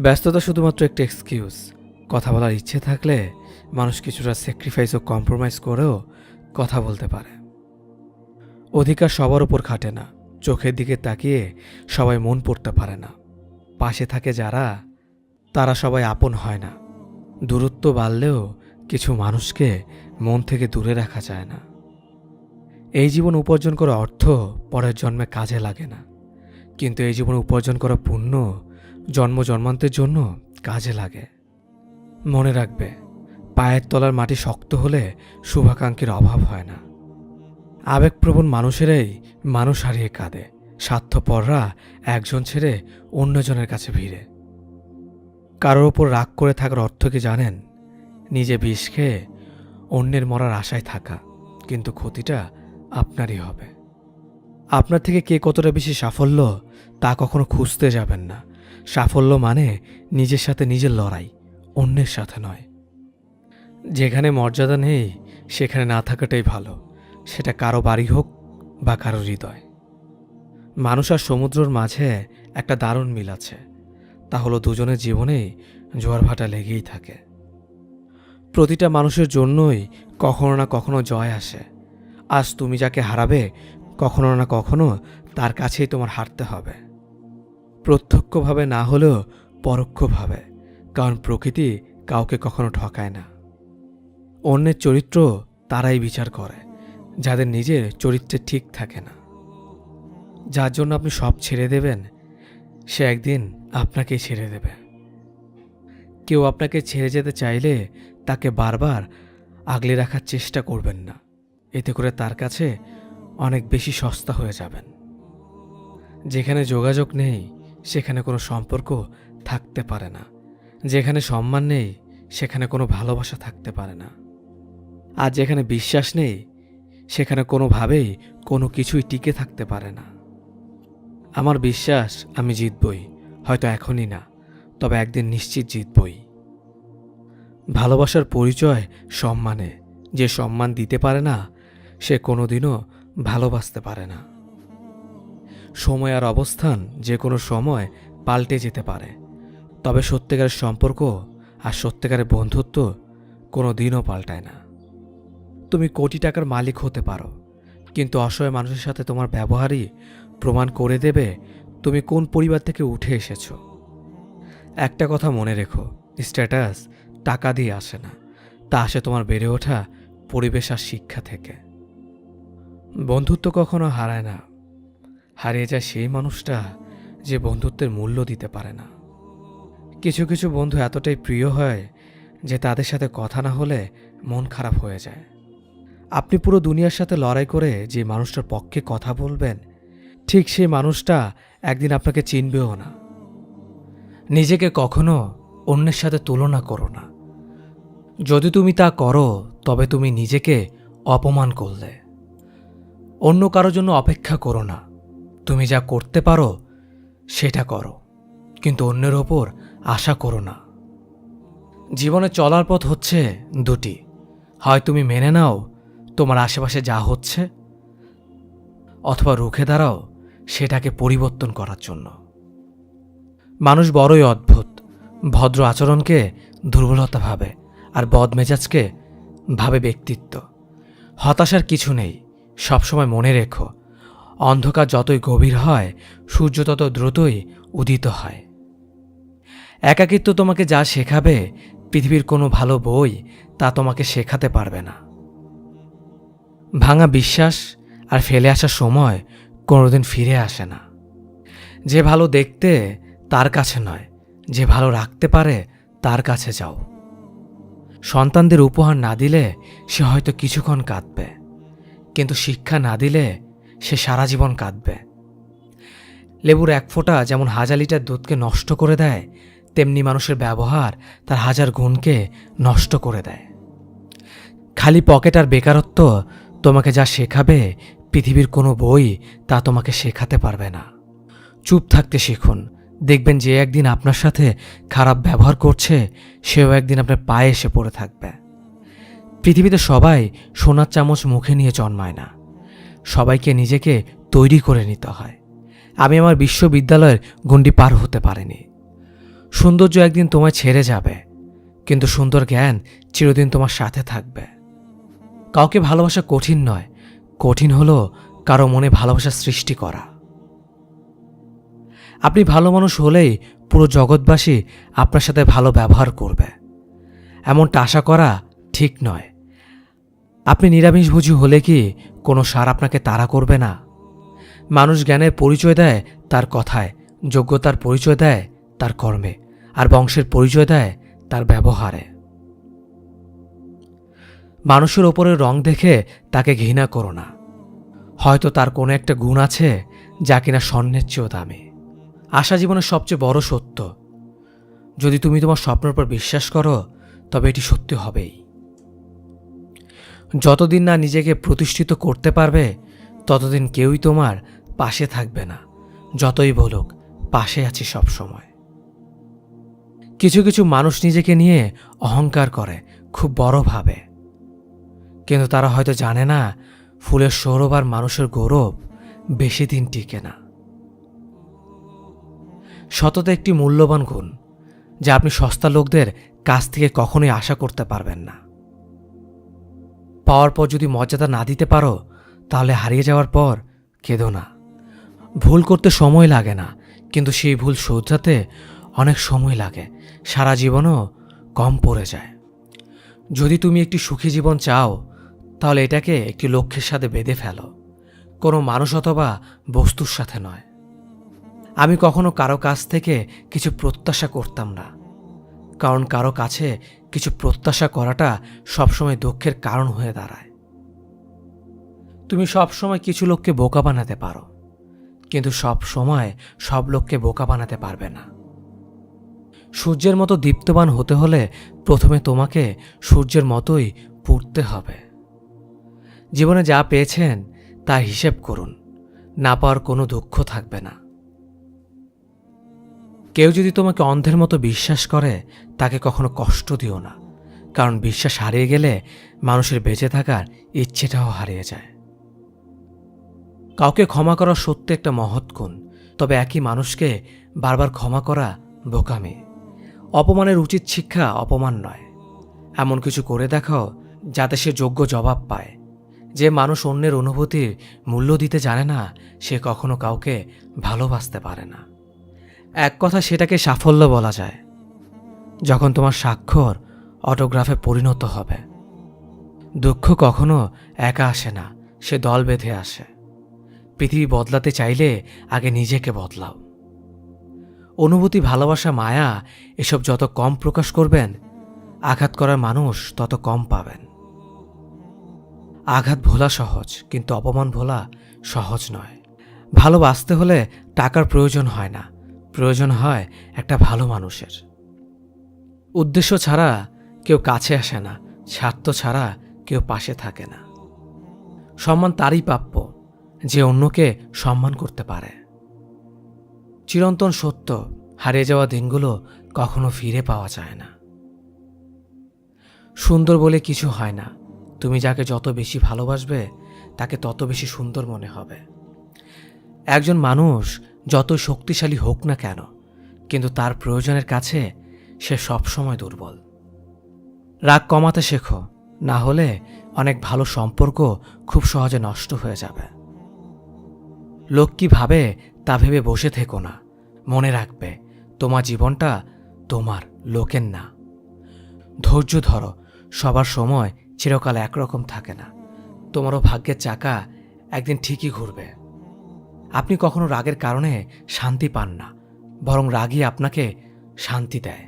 ব্যস্ততা শুধুমাত্র একটা এক্সকিউজ কথা বলার ইচ্ছে থাকলে মানুষ কিছুটা স্যাক্রিফাইস ও কম্প্রোমাইজ করেও কথা বলতে পারে। অধিকার সবার উপর খাটে না, চোখের দিকে তাকিয়ে সবাই মন পড়তে পারে না। পাশে থাকে যারা, তারা সবাই আপন হয় না। দূরত্ব বাড়লেও কিছু মানুষকে মন থেকে দূরে রাখা যায় না। এই জীবন উপার্জন করা অর্থ পরের জন্মে কাজে লাগে না। কিন্তু এই জীবন উপার্জন করা পুণ্য জন্ম জন্মান্তের জন্য কাজে লাগে। মনে রাখবে, পায়ের তলার মাটি শক্ত হলে শুভাকাঙ্ক্ষীর অভাব হয় না। আবেগপ্রবণ মানুষেরাই মানুষ হারিয়ে কাঁদে, স্বার্থপররা একজন ছেড়ে অন্যজনের কাছে ভিড়ে। কারোর ওপর রাগ করে থাকার অর্থ কি জানেন? নিজে বিষ খেয়ে অন্যের মরার আশায় থাকা, কিন্তু ক্ষতিটা আপনারই হবে। আপনার থেকে কে কতটা বেশি সাফল্য তা কখনো খুঁজতে যাবেন না। সাফল্য মানে নিজের সাথে নিজের লড়াই, অন্যের সাথে নয়। যেখানে মর্যাদা নেই, সেখানে না থাকাটাই ভালো। সেটা কারও বাড়ি হোক বা কারও হৃদয়। মানুষ আর সমুদ্রর মাঝে একটা দারুণ মিল আছে। তা হলো দুজনের জীবনেই জোয়ার ভাটা লেগেই থাকে। প্রতিটা মানুষের জন্যই কখনো না কখনো জয় আসে। আজ তুমি যাকে হারাবে, কখনো না কখনো তার কাছেই তোমার হারতে হবে। প্রত্যক্ষভাবে না হলেও পরোক্ষভাবে, কারণ প্রকৃতি কাউকে কখনো ঠকায় না। অন্যের চরিত্র তারাই বিচার করে, যাদের নিজের চরিত্রে ঠিক থাকে না। যার জন্য আপনি সব ছেড়ে দেবেন, সে একদিন আপনাকেই ছেড়ে দেবে। কেউ আপনাকে ছেড়ে যেতে চাইলে তাকে বারবার আগলে রাখার চেষ্টা করবেন না। এতে করে তার কাছে অনেক বেশি সস্তা হয়ে যাবেন। যেখানে যোগাযোগ নেই সেখানে কোনো সম্পর্ক থাকতে পারে না। যেখানে সম্মান নেই, সেখানে কোনো ভালোবাসা থাকতে পারে না। আর যেখানে বিশ্বাস নেই, সেখানে কোনোভাবেই কোনো কিছুই টিকে থাকতে পারে না। আমার বিশ্বাস আমি জিতবই, হয়তো এখনই না, তবে একদিন নিশ্চিত জিতবই। ভালোবাসার পরিচয় সম্মানে, যে সম্মান দিতে পারে না, সে কোনোদিনও ভালোবাসতে পারে না। সময় আর অবস্থান যে কোনো সময় পাল্টে যেতে পারে। তবে সত্যিকারের সম্পর্ক আর সত্যিকারের বন্ধুত্ব কোনো দিনও পাল্টায় না। তুমি কোটি টাকার মালিক হতে পারো, কিন্তু অসহায় মানুষের সাথে তোমার ব্যবহারই প্রমাণ করে দেবে তুমি কোন পরিবার থেকে উঠে এসেছ। একটা কথা মনে রেখো, স্ট্যাটাস টাকা দিয়ে আসে না, তা আসে তোমার বেড়ে ওঠা পরিবেশ আর শিক্ষা থেকে। বন্ধুত্ব কখনো হারায় না। হারিয়ে যায় সেই মানুষটা যে বন্ধুত্বের মূল্য দিতে পারে না। কিছু কিছু বন্ধু এতটাই প্রিয় হয় যে তাদের সাথে কথা না হলে মন খারাপ হয়ে যায়। আপনি পুরো দুনিয়ার সাথে লড়াই করে যে মানুষটার পক্ষে কথা বলবেন, ঠিক সেই মানুষটা একদিন আপনাকে চিনবেও না। নিজেকে কখনো অন্যের সাথে তুলনা করো না। যদি তুমি তা করো, তবে তুমি নিজেকে অপমান করলে। অন্য কারোর জন্য অপেক্ষা করো না। তুমি যা করতে পারো, সেটা করো। কিন্তু অন্যের ওপর আশা করো না। জীবনে চলার পথ হচ্ছে দুটি। হয় তুমি মেনে নাও তোমার আশেপাশে যা হচ্ছে, অথবা রুখে দাঁড়াও সেটাকে পরিবর্তন করার জন্য। মানুষ বড়ই অদ্ভুত। ভদ্র আচরণকে দুর্বলতা ভাবে আর বদমেজাজকে ভাবে ব্যক্তিত্ব। হতাশার কিছু নেই। সবসময় মনে রেখো অন্ধকার যতই গভীর হয়, সূর্য তত দ্রুতই উদিত হয়। একাকিত্ব তোমাকে যা শেখাবে, পৃথিবীর কোনো ভালো বই তা তোমাকে শেখাতে পারবে না। ভাঙা বিশ্বাস আর ফেলে আসার সময় কোনোদিন ফিরে আসে না। যে ভালো দেখতে, তার কাছে নয়। যে ভালো রাখতে পারে, তার কাছে যাও। সন্তানদের উপহার না দিলে সে হয়তো কিছুক্ষণ কাঁদবে। কিন্তু শিক্ষা না দিলে সে সারা জীবন কাঁদবে। লেবুর এক ফোঁটা যেমন হাজার লিটার দুধকে নষ্ট করে দেয়, তেমনি মানুষের ব্যবহার তার হাজার গুণকে নষ্ট করে দেয়। খালি পকেট আর বেকারত্ব তোমাকে যা শেখাবে, পৃথিবীর কোনো বই তা তোমাকে শেখাতে পারবে না। চুপ থাকতে শিখুন। দেখবেন যে একদিন আপনার সাথে খারাপ ব্যবহার করছে, সেও একদিন আপনার পায়ে এসে পড়ে থাকবে। পৃথিবীতে সবাই সোনার চামচ মুখে নিয়ে জন্মায় না। সবাইকে নিজেকে তৈরি করে নিতে হয়। আমি আমার বিশ্ববিদ্যালয়ের গণ্ডি পার হতে পারিনি। সৌন্দর্য একদিন তোমায় ছেড়ে যাবে, কিন্তু সুন্দর জ্ঞান চিরদিন তোমার সাথে থাকবে। কাউকে ভালোবাসা কঠিন নয়, কঠিন হলো কারও মনে ভালোবাসা সৃষ্টি করা। আপনি ভালো মানুষ হলেই পুরো জগৎবাসী আপনার সাথে ভালো ব্যবহার করবে। এমনটা আশা করা ঠিক নয়। আপনি নিরামিষভোজী হলে কি কোনো সার আপনাকে তাড়া করবে না? মানুষ জ্ঞানের পরিচয় দেয় তার কথায়, যোগ্যতার পরিচয় দেয় তার কর্মে, আর বংশের পরিচয় দেয় তার ব্যবহারে। মানুষের ওপরে রং দেখে তাকে ঘৃণা করো না। হয়তো তার কোনো একটা গুণ আছে যা কিনা স্বর্ণের চেয়েও দামি। আশা জীবনের সবচেয়ে বড় সত্য। যদি তুমি তোমার স্বপ্নের উপর বিশ্বাস করো, তবে এটি সত্যি হবেই। যতদিন না নিজেকে প্রতিষ্ঠিত করতে পারবে, ততদিন কেউই তোমার পাশে থাকবে না। যতই বলুক, পাশে আছি সব সময় কিছু কিছু মানুষ নিজেকে নিয়ে অহংকার করে, খুব বড় ভাবে। কিন্তু তারা হয়তো জানে না, ফুলের সৌরভ আর মানুষের গৌরব বেশি দিন টিকে না। সততা একটি মূল্যবান গুণ, যা আপনি সস্তা লোকদের কাছ থেকে কখনোই আশা করতে পারবেন না। পাওয়ার পর যদি মর্যাদা না দিতে পারো, তাহলে হারিয়ে যাওয়ার পর কেঁদো না। ভুল করতে সময় লাগে না, কিন্তু সেই ভুল শোধরাতে অনেক সময় লাগে। সারা জীবনও কম পড়ে যায়। যদি তুমি একটি সুখী জীবন চাও, তাহলে এটাকে একটি লক্ষ্যের সাথে বেঁধে ফেলো। কোনো মানুষ অথবা বস্তুর সাথে নয়। আমি কখনো কারও কাছ থেকে কিছু প্রত্যাশা করতাম না। কারণ কারও কাছে কিছু প্রত্যাশা করাটা সবসময় দুঃখের কারণ হয়ে দাঁড়ায়। তুমি সবসময় কিছু লোককে বোকা বানাতে পারো, কিন্তু সব সময় সব লোককে বোকা বানাতে পারবে না। সূর্যের মতো দীপ্তবান হতে হলে প্রথমে তোমাকে সূর্যের মতোই পুড়তে হবে। জীবনে যা পেয়েছেন, তা হিসেব করুন, না পাওয়ার কোনো দুঃখ থাকবে না। কেউ যদি তোমাকে অন্ধের মতো বিশ্বাস করে, তাকে কখনো কষ্ট দিও না। কারণ বিশ্বাস হারিয়ে গেলে মানুষের বেঁচে থাকার ইচ্ছেটাও হারিয়ে যায়। কাউকে ক্ষমা করা সত্যি একটা মহৎ গুণ, তবে একই মানুষকে বারবার ক্ষমা করা বোকামি। অপমানের উচিত শিক্ষা অপমান নয়। এমন কিছু করে দেখাও যাতে সে যোগ্য জবাব পায়। যে মানুষ অন্যের অনুভূতির মূল্য দিতে জানে না, সে কখনো কাউকে ভালোবাসতে পারে না। এক কথা সেটাকে সাফল্য বলা যায়। যখন তোমার স্বাক্ষর অটোগ্রাফে পরিণত হবে, দুঃখ কখনো একা আসে না, সে দল বেঁধে আসে। পৃথিবী বদলাতে চাইলে আগে নিজেকে বদলাও। অনুভূতি, ভালোবাসা, মায়া, এসব যত কম প্রকাশ করবেন, আঘাত করার মানুষ তত কম পাবেন। আঘাত ভোলা সহজ, কিন্তু অপমান ভোলা সহজ নয়। ভালোবাসতে হলে টাকার প্রয়োজন হয় না। প্রয়োজন হয় একটা ভালো মানুষের। উদ্দেশ্য ছাড়া কেউ কাছে আসে না, স্বার্থ ছাড়া কেউ পাশে থাকে না। সম্মান তারই প্রাপ্য, যে অন্যকে সম্মান করতে পারে। চিরন্তন সত্য হারিয়ে যাওয়া দিনগুলো কখনো ফিরে পাওয়া যায় না। সুন্দর বলে কিছু হয় না, তুমি যাকে যত বেশি ভালোবাসবে, তাকে তত বেশি সুন্দর মনে হবে। একজন মানুষ যত শক্তিশালী হোক না কেন, কিন্তু তার প্রয়োজনের কাছে সে সবসময় দুর্বল। রাগ কমাতে শেখো, না হলে অনেক ভালো সম্পর্ক খুব সহজে নষ্ট হয়ে যাবে। লোক কি ভাবে তা ভেবে বসে থেকো না, মনে রাখবে তোমার জীবনটা তোমার, লোকের না। ধৈর্য ধরো, সবার সময় চিরকাল একরকম থাকে না, তোমারও ভাগ্যের চাকা একদিন ঠিকই ঘুরবে। আপনি কখনো রাগের কারণে শান্তি পান না বরং রাগই আপনাকে শান্তি দেয়।